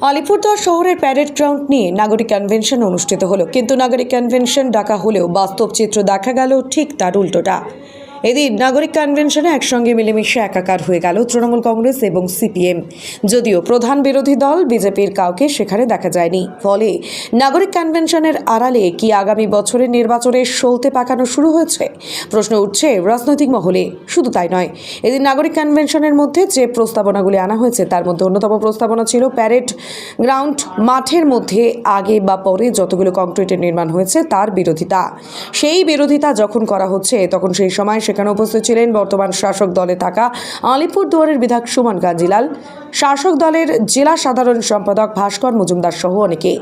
আলিপুরদুয়ার শহরের parade ground নিয়ে নাগরিক কনভেনশন অনুষ্ঠিত হলো। কিন্তু নাগরিক কনভেনশন ডাকা হলেও বাস্তব চিত্র দেখা গেল ঠিক তার উল্টোটা। এদিন নাগরিক কনভেনশনে একসঙ্গে মিলেমিশে একাকার হয়ে গেল তৃণমূল কংগ্রেস এবং সিপিএম। যদিও প্রধান বিরোধী দল বিজেপির কাউকে সেখানে দেখা যায়নি। ফলে নাগরিক কনভেনশনের আড়ালে কি আগামী বছরের নির্বাচনে সলতে পাকানো শুরু হয়েছে? প্রশ্ন উঠছে রাজনৈতিক মহলে। শুধু তাই নয়, এদিন নাগরিক কনভেনশনের মধ্যে যে প্রস্তাবনাগুলি আনা হয়েছে, তার মধ্যে অন্যতম প্রস্তাবনা ছিল প্যারেড গ্রাউন্ড মাঠের মধ্যে আগে বা পরে যতগুলো কংক্রিটের নির্মাণ হয়েছে, তার বিরোধিতা। সেই বিরোধিতা যখন করা হচ্ছে, তখন সেই সময় সেখানে উপস্থিত ছিলেন বর্তমান শাসক দলে থাকা আলিপুরদুয়ারের বিধায়ক সুমন গাঞ্জিলাল শাসক দলের জেলা সাধারণ সম্পাদক ভাস্কর মজুমদার সহ অনেকে।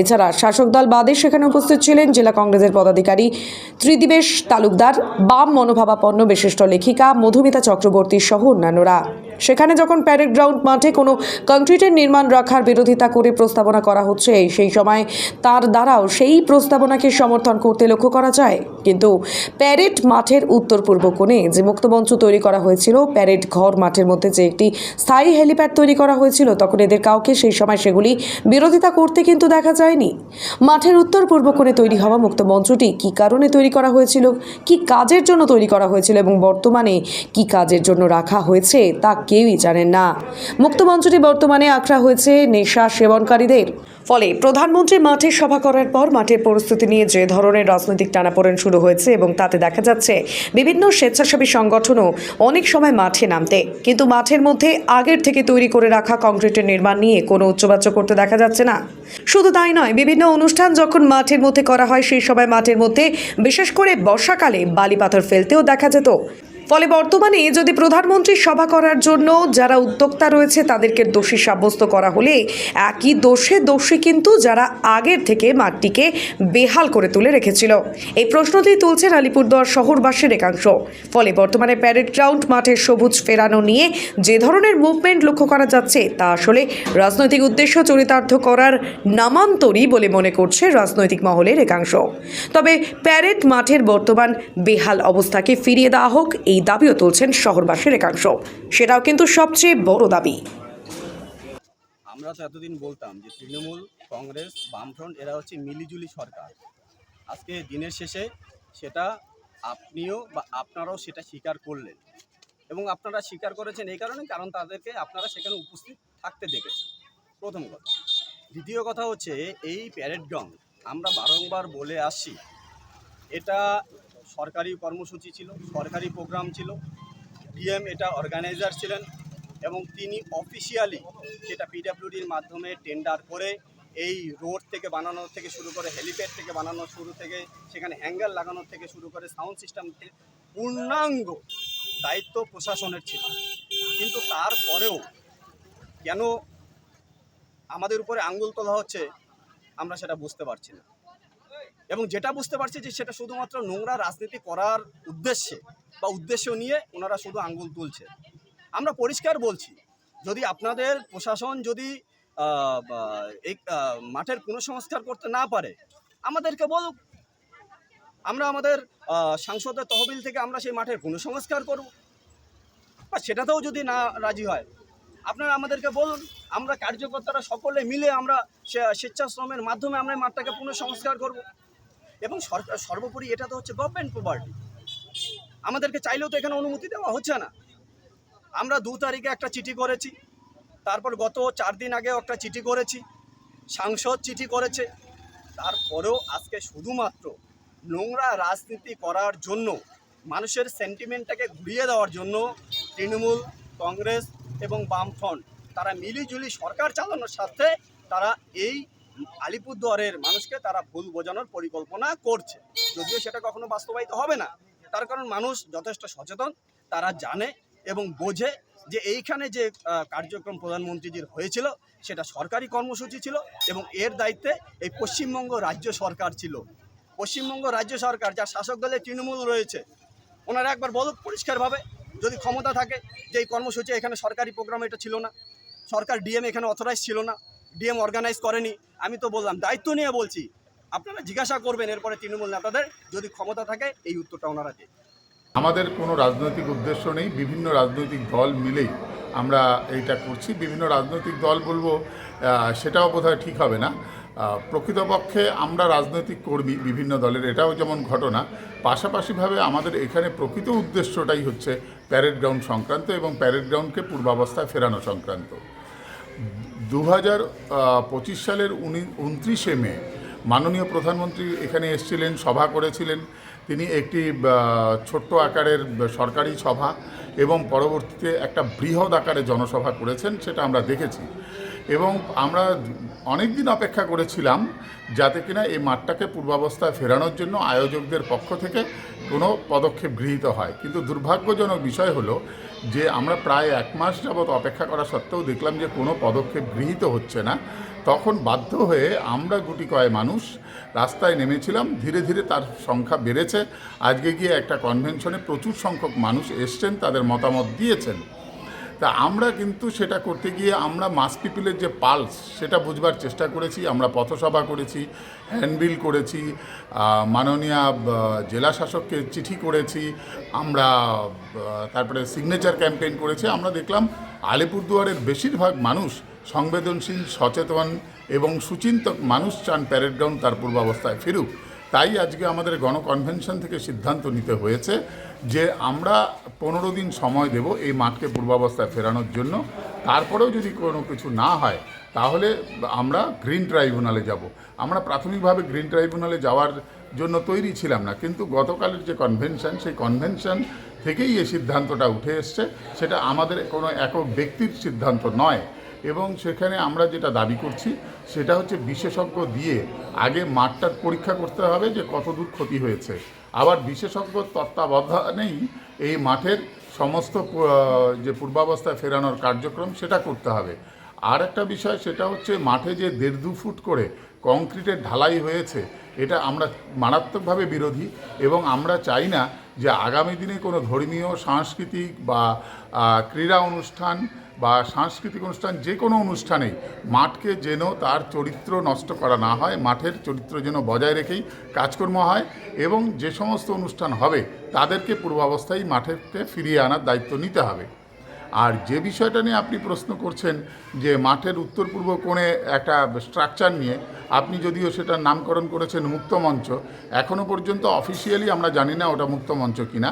এছাড়া শাসক দল বাদে সেখানে উপস্থিত ছিলেন জেলা কংগ্রেসের পদাধিকারী ত্রিদিবেশ তালুকদার, বাম মনোভাবাপন্ন বিশিষ্ট লেখিকা মধুমিতা চক্রবর্তী সহ অন্যান্যরা। সেখানে যখন প্যারেড গ্রাউন্ড মাঠে কোনো কংক্রিটের নির্মাণ রাখার বিরোধিতা করে প্রস্তাবনা করা হচ্ছে, সেই সময় তার দ্বারাও সেই প্রস্তাবনাকে সমর্থন করতে লক্ষ্য করা যায়। কিন্তু প্যারেড মাঠের উত্তর পূর্ব কোণে যে মুক্তমঞ্চ তৈরি করা হয়েছিল, প্যারেড ঘর মাঠের মধ্যে যে একটি স্থায়ী হেলিপ্যাড তৈরি করা হয়েছিল, তখন এদের কাউকে সেই সময় সেগুলি বিরোধিতা করতে কিন্তু দেখা যায়নি। মাঠের উত্তর পূর্ব কোণে তৈরি হওয়া মুক্ত মঞ্চটি কী কারণে তৈরি করা হয়েছিল, কি কাজের জন্য তৈরি করা হয়েছিল এবং বর্তমানে কি কাজের জন্য রাখা হয়েছে, তা কেউই জানেন না। মুক্তমঞ্চটি বর্তমানে আঁকড়া হয়েছে নেশা সেবনকারীদের। ফলে প্রধানমন্ত্রী মাঠে সভা করার পর মাঠের পরিস্থিতি নিয়ে যে ধরনের রাজনৈতিক টানাপোড়েন শুরু হয়েছে এবং তাতে দেখা যাচ্ছে বিভিন্ন স্বেচ্ছাসেবী সংগঠনও অনেক সময় মাঠে নামতে। কিন্তু মাঠের মধ্যে আগের থেকে তৈরি করে রাখা কংক্রিটের নির্মাণ নিয়ে কোনো উচ্চবাচ্য করতে দেখা যাচ্ছে না। শুধু তাই নয়, বিভিন্ন অনুষ্ঠান যখন মাঠের মধ্যে করা হয়, সেই সময় মাঠের মধ্যে বিশেষ করে বর্ষাকালে বালি পাথর ফেলতেও দেখা যেত। ফলে বর্তমানে যদি প্রধানমন্ত্রী সভা করার জন্য যারা উদ্যোক্তা রয়েছে, তাদেরকে দোষী সাব্যস্ত করা হলে একই দোষে দোষী কিন্তু যারা আগের থেকে মাঠটিকে বেহাল করে তুলে রেখেছিল। এই প্রশ্নটি তুলছেন আলিপুরদুয়ার শহরবাসীর একাংশ। ফলে বর্তমানে প্যারেড গ্রাউন্ড মাঠের সবুজ ফেরানো নিয়ে যে ধরনের মুভমেন্ট লক্ষ্য করা যাচ্ছে, তা আসলে রাজনৈতিক উদ্দেশ্য চরিতার্থ করার নামান্তরই বলে মনে করছে রাজনৈতিক মহলের একাংশ। তবে প্যারেড মাঠের বর্তমান বেহাল অবস্থাকে ফিরিয়ে দেওয়া হোক এই দাবিও তুলছেন শহরবাসীর একাংশ। সেটাও কিন্তু সবচেয়ে বড় দাবি। আমরা তো এতদিন বলতাম যে তৃণমূল, কংগ্রেস, বামফ্রন্ট, এরা হচ্ছে মিলিজুলি সরকার। আজকে দিনের শেষে সেটা আপনিও বা আপনারাও সেটা স্বীকার করলেন। এবং আপনারা স্বীকার করেছেন এই কারণে, কারণ তাদেরকে আপনারা সেখানে উপস্থিত থাকতে দেখেছেন। প্রথম কথা। দ্বিতীয় কথা হচ্ছে, এই প্যারেড গ্রাউন্ড আমরা বারংবার বলে আসছি এটা সরকারি কর্মসূচি ছিল, সরকারি প্রোগ্রাম ছিল। ডিএম এটা অর্গানাইজার ছিলেন এবং তিনি অফিসিয়ালি সেটা পিডাব্লিউডির মাধ্যমে টেন্ডার করে এই রোড থেকে বানানোর থেকে শুরু করে হেলিপ্যাড থেকে বানানোর শুরু থেকে সেখানে হ্যাঙ্গার লাগানোর থেকে শুরু করে সাউন্ড সিস্টেম পূর্ণাঙ্গ দায়িত্ব প্রশাসনের ছিল। কিন্তু তারপরেও কেন আমাদের উপরে আঙ্গুল তোলা হচ্ছে আমরা সেটা বুঝতে পারছি না। এবং যেটা বুঝতে পারছি যে সেটা শুধুমাত্র নোংরা রাজনীতি করার উদ্দেশ্যে বা উদ্দেশ্য নিয়ে ওনারা শুধু আঙ্গুল তুলছে। আমরা পরিষ্কার বলছি, যদি আপনাদের প্রশাসন যদি এই মাঠের পুনঃসংস্কার করতে না পারে, আমাদেরকে বলুক। আমরা আমাদের সাংসদের তহবিল থেকে আমরা সেই মাঠের পুনঃসংস্কার করব। বা সেটাতেও যদি না রাজি হয়, আপনারা আমাদেরকে বলুন, আমরা কার্যকর্তারা সকলে মিলে আমরা স্বেচ্ছাশ্রমের মাধ্যমে আমরা মাঠটাকে পুনঃসংস্কার করব। এবং সরকার সর্বোপরি এটা তো হচ্ছে গভর্নমেন্ট প্রপার্টি আমাদেরকে চাইলেও তো এখানে অনুমতি দেওয়া হচ্ছে না। আমরা দু তারিখে একটা চিঠি করেছি, তারপর গত চার দিন আগেও একটা চিঠি করেছি, সাংসদ চিঠি করেছে, তারপরেও আজকে শুধুমাত্র নোংরা রাজনীতি করার জন্য, মানুষের সেন্টিমেন্টটাকে ঘুরিয়ে দেওয়ার জন্য তৃণমূল, কংগ্রেস এবং বামফ্রন্ট, তারা মিলিজুলি সরকার চালানোর সাথে তারা এই আলিপুরদুয়ারের মানুষকে তারা ভুল বোঝানোর পরিকল্পনা করছে। যদিও সেটা কখনো বাস্তবায়িত হবে না। তার কারণ মানুষ যথেষ্ট সচেতন, তারা জানে এবং বোঝে যে এইখানে যে কার্যক্রম প্রধানমন্ত্রীজির হয়েছিল, সেটা সরকারি কর্মসূচি ছিল এবং এর দায়িত্বে এই পশ্চিমবঙ্গ রাজ্য সরকার ছিল। পশ্চিমবঙ্গ রাজ্য সরকার, যার শাসক দলে তৃণমূল রয়েছে, ওনারা একবার বলুক পরিষ্কারভাবে, যদি ক্ষমতা থাকে যে এই কর্মসূচি এখানে সরকারি প্রোগ্রাম এটা ছিল না, সরকার ডিএম এখানে অথরাইজ ছিল না ডিএম অর্গানাইজ করেনি, আমি তো বললাম, দায়িত্ব নিয়ে বলছি। আপনারা জিজ্ঞাসা করবেন এরপরে তৃণমূল নেতাদের, যদি ক্ষমতা থাকে, এই উত্তরটা ওনারা দেন। আমাদের কোনো রাজনৈতিক উদ্দেশ্য নেই, বিভিন্ন রাজনৈতিক দল মিলেই আমরা এইটা করছি। বিভিন্ন রাজনৈতিক দল বলব সেটাও বোধহয় ঠিক হবে না। প্রকৃতপক্ষে আমরা রাজনৈতিক কর্মী বিভিন্ন দলের, এটাও যেমন ঘটনা, পাশাপাশিভাবে আমাদের এখানে প্রকৃত উদ্দেশ্যটাই হচ্ছে প্যারেড গ্রাউন্ড সংক্রান্ত এবং প্যারেড গ্রাউন্ডকে পূর্বাবস্থায় ফেরানো সংক্রান্ত। দু হাজার পঁচিশ সালের উনি, উনত্রিশে মে মাননীয় প্রধানমন্ত্রী এখানে এসেছিলেন, সভা করেছিলেন। তিনি একটি ছোট্ট আকারের সরকারি সভা এবং পরবর্তীতে একটা বৃহৎ আকারে জনসভা করেছেন, সেটা আমরা দেখেছি। এবং আমরা অনেক দিন অপেক্ষা করেছিলাম যাতে কিনা এই মাঠটাকে পূর্বাবস্থায় ফেরানোর জন্য আয়োজকদের পক্ষ থেকে কোনো পদক্ষেপ গৃহীত হয়। কিন্তু দুর্ভাগ্যজনক বিষয় হলো যে আমরা প্রায় এক মাস যাবৎ অপেক্ষা করা সত্ত্বেও দেখলাম যে কোনো পদক্ষেপ গৃহীত হচ্ছে না। তখন বাধ্য হয়ে আমরা গুটি কয় মানুষ রাস্তায় নেমেছিলাম। ধীরে ধীরে তার সংখ্যা বেড়েছে। আজকে গিয়ে একটা কনভেনশনে প্রচুর সংখ্যক মানুষ এসছেন, তাদের মতামত দিয়েছেন। তা আমরা কিন্তু সেটা করতে গিয়ে আমরা মাস পিপিলের যে পালস, সেটা বুঝবার চেষ্টা করেছি, আমরা পথসভা করেছি, হ্যান্ডবিল করেছি মাননীয় জেলা শাসককে চিঠি করেছি, আমরা তারপরে সিগনেচার ক্যাম্পেইন করেছি, আমরা দেখলাম আলিপুরদুয়ারের বেশিরভাগ মানুষ সংবেদনশীল, সচেতন এবং সুচিন্তক মানুষ চান প্যারেড গ্রাউন্ড তার পূর্বাবস্থায় ফিরুক। তাই আজকে আমাদের গণকনভেনশন থেকে সিদ্ধান্ত নিতে হয়েছে যে আমরা পনেরো দিন সময় দেব এই মাঠকে পূর্বাবস্থায় ফেরানোর জন্য। তারপরেও যদি কোনো কিছু না হয়, তাহলে আমরা গ্রিন ট্রাইব্যুনালে যাব। আমরা প্রাথমিকভাবে গ্রিন ট্রাইব্যুনালে যাওয়ার জন্য তৈরি ছিলাম না, কিন্তু গতকালের যে কনভেনশন, সেই কনভেনশন থেকেই এই সিদ্ধান্তটা উঠে এসছে। সেটা আমাদের কোনো একক ব্যক্তির সিদ্ধান্ত নয় এবং সেখানে আমরা যেটা দাবি করছি, সেটা হচ্ছে বিশেষজ্ঞ দিয়ে আগে মাঠটার পরীক্ষা করতে হবে যে কতদূর ক্ষতি হয়েছে। আবার বিশেষজ্ঞ তত্ত্বাবধানেই এই মাঠের সমস্ত যে পূর্বাবস্থায় ফেরানোর কার্যক্রম সেটা করতে হবে। আর একটা বিষয় সেটা হচ্ছে মাঠে যে দেড় দু ফুট করে কংক্রিটের ঢালাই হয়েছে, এটা আমরা মারাত্মকভাবে বিরোধী এবং আমরা চাই না যে আগামী দিনে কোনো ধর্মীয়, সাংস্কৃতিক বা ক্রীড়া অনুষ্ঠান বা সাংস্কৃতিক অনুষ্ঠান যে কোনো অনুষ্ঠানে মাঠকে যেন তার চরিত্র নষ্ট করা না হয়, মাঠের চরিত্র যেন বজায় রেখেই কাজকর্ম হয় এবং যে সমস্ত অনুষ্ঠান হবে তাদেরকে পূর্বাবস্থায় মাঠেরকে ফিরিয়ে আনার দায়িত্ব নিতে হবে। আর যে বিষয়টা নিয়ে আপনি প্রশ্ন করছেন যে মাঠের উত্তর পূর্ব কোণে একটা স্ট্রাকচার নিয়ে, আপনি যদিও সেটার নামকরণ করেছেন মুক্তমঞ্চ এখনও পর্যন্ত অফিসিয়ালি আমরা জানি না ওটা মুক্তমঞ্চ কিনা।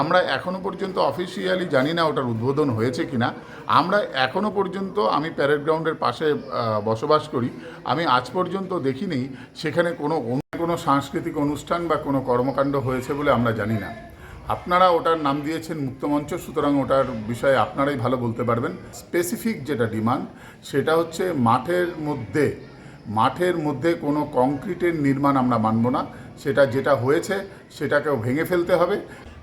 আমরা এখনও পর্যন্ত অফিসিয়ালি জানি না ওটার উদ্বোধন হয়েছে কিনা। আমরা এখনও পর্যন্ত আমি প্যারেড গ্রাউন্ডের পাশে বসবাস করি। আমি আজ পর্যন্ত দেখিনি সেখানে কোনো অন্য কোনো সাংস্কৃতিক অনুষ্ঠান বা কোনো কর্মকাণ্ড হয়েছে বলে আমরা জানি না। আপনারা ওটার নাম দিয়েছেন মুক্তমঞ্চ সুতরাং ওটার বিষয়ে আপনারাই ভালো বলতে পারবেন। স্পেসিফিক যেটা ডিমান্ড সেটা হচ্ছে মাঠের মধ্যে মাঠের মধ্যে কোনো কংক্রিটের নির্মাণ আমরা মানব না। সেটা যেটা হয়েছে, সেটাকেও ভেঙে ফেলতে হবে।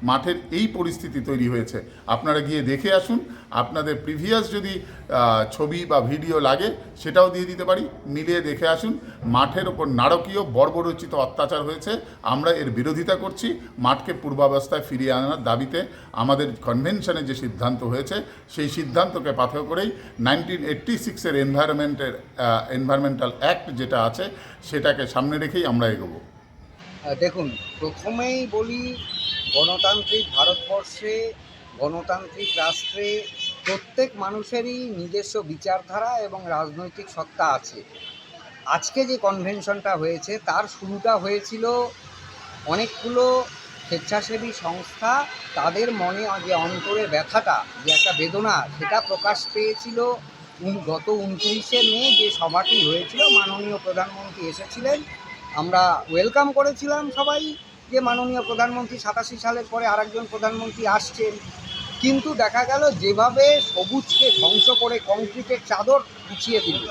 মাঠের এই পরিস্থিতি তৈরি হয়েছে। আপনারা গিয়ে দেখে আসুন, আপনাদের প্রিভিয়াস যদি ছবি বা ভিডিও লাগে, সেটাও দিয়ে দিতে পারি। মিলিয়ে দেখে আসুন, মাঠের ওপর নারকীয়, বর্বরচিত অত্যাচার হয়েছে। আমরা এর বিরোধিতা করছি, মাঠকে পূর্বাবস্থায় ফিরিয়ে আনার দাবিতে আমাদের কনভেনশনে যে সিদ্ধান্ত হয়েছে, সেই সিদ্ধান্তকে পাথর করেই নাইনটিন এইট্টি সিক্সের এনভায়রনমেন্টের এনভায়রনমেন্টাল অ্যাক্ট যেটা আছে, সেটাকে সামনে রেখেই আমরা এগোবো। দেখুন, প্রথমেই বলি গণতান্ত্রিক ভারতবর্ষে, গণতান্ত্রিক রাষ্ট্রে প্রত্যেক মানুষেরই নিজস্ব বিচারধারা এবং রাজনৈতিক সত্তা আছে। আজকে যে কনভেনশনটা হয়েছে, তার শুরুটা হয়েছিল অনেকগুলো স্বেচ্ছাসেবী সংস্থা, তাদের মনে যে অন্তরে ব্যথাটা, যে একটা বেদনা, সেটা প্রকাশ পেয়েছিল। গত উনত্রিশে মে যে সভাটি হয়েছিল, মাননীয় প্রধানমন্ত্রী এসেছিলেন। আমরা ওয়েলকাম করেছিলাম সবাই। যে মাননীয় প্রধানমন্ত্রী সাতাশি সালের পরে আরেকজন প্রধানমন্ত্রী আসছেন, কিন্তু দেখা গেল যেভাবে সবুজকে ধ্বংস করে কংক্রিটের চাদর বিছিয়ে দিল।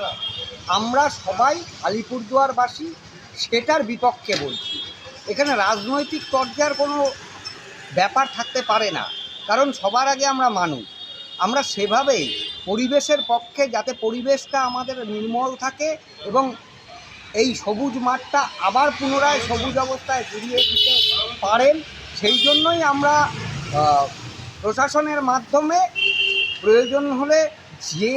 আমরা সবাই আলিপুরদুয়ারবাসী, সেটার বিপক্ষে বলছি। এখানে রাজনৈতিক তর্জার কোনো ব্যাপার থাকতে পারে না, কারণ সবার আগে আমরা মানুষ। আমরা সেভাবেই পরিবেশের পক্ষে যাতে পরিবেশটা আমাদের নির্মল থাকে এবং এই সবুজ মাঠটা আবার পুনরায় সবুজ অবস্থায় ফিরিয়ে দিতে পারেন। সেই জন্যই আমরা প্রশাসনের মাধ্যমে প্রয়োজন হলে যে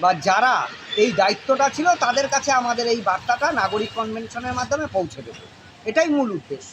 বা যারা এই দায়িত্বটা ছিল তাদের কাছে আমাদের এই বার্তাটা নাগরিক কনভেনশনের মাধ্যমে পৌঁছে দেবে। এটাই মূল উদ্দেশ্য।